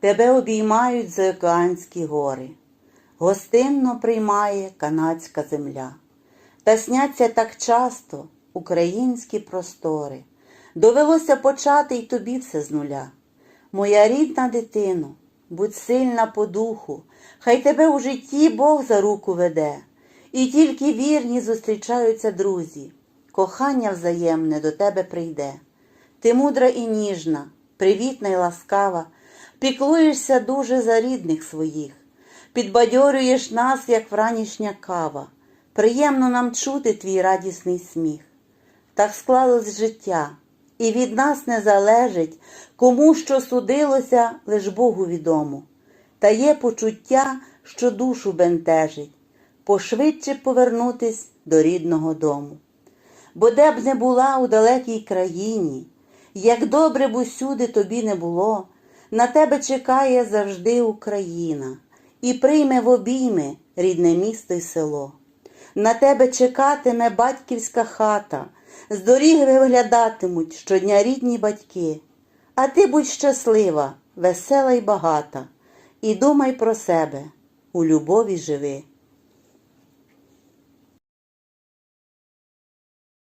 тебе обіймають заокеанські гори, гостинно приймає канадська земля. Та сняться так часто українські простори. Довелося почати й тобі все з нуля. Моя рідна дитино, будь сильна по духу, хай тебе у житті Бог за руку веде, і тільки вірні зустрічаються друзі, кохання взаємне до тебе прийде. Ти мудра і ніжна, привітна й ласкава, піклуєшся дуже за рідних своїх, підбадьорюєш нас, як вранішня кава. Приємно нам чути твій радісний сміх. Так склалось життя, і від нас не залежить, кому що судилося, лиш Богу відомо. Та є почуття, що душу бентежить, пошвидше повернутись до рідного дому. Бо де б не була у далекій країні, як добре б усюди тобі не було, на тебе чекає завжди Україна і прийме в обійми рідне місто й село. На тебе чекатиме батьківська хата, з доріг виглядатимуть щодня рідні батьки. А ти будь щаслива, весела й багата, і думай про себе, у любові живи.